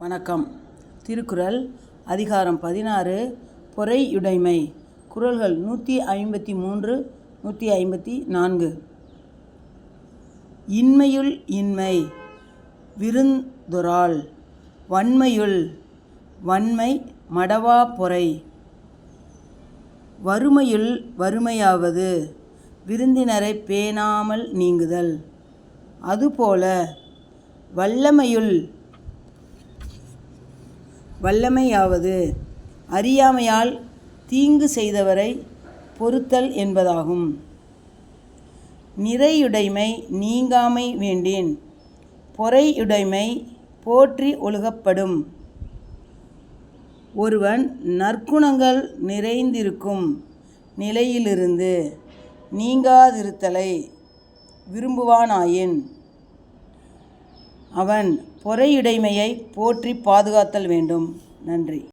வணக்கம். திருக்குறள் அதிகாரம் பதினாறு பொறையுடைமை. குறள்கள் நூற்றி ஐம்பத்தி மூன்று நூற்றி ஐம்பத்தி நான்கு. இன்மையுள் இன்மை விருந்தொரால். வன்மையுள் வன்மை மடவா பொறை. வறுமையுள் வறுமையாவது விருந்தினரைப் பேணாமல் நீங்குதல். அதுபோல வல்லமையுள் வல்லமையாவது. அறியாமையால் தீங்கு செய்தவரை பொறுத்தல் என்பதாகும். நிறையுடைமை நீங்காமை வேண்டேன். பொறையுடைமை போற்றி ஒழுகப்படும். ஒருவன் நற்குணங்கள் நிறைந்திருக்கும் நிலையிலிருந்து நீங்காதிருத்தலை விரும்புவானாயின். அவன் பொறையுடைமையை போற்றி பாதுகாத்தல் வேண்டும். நன்றி.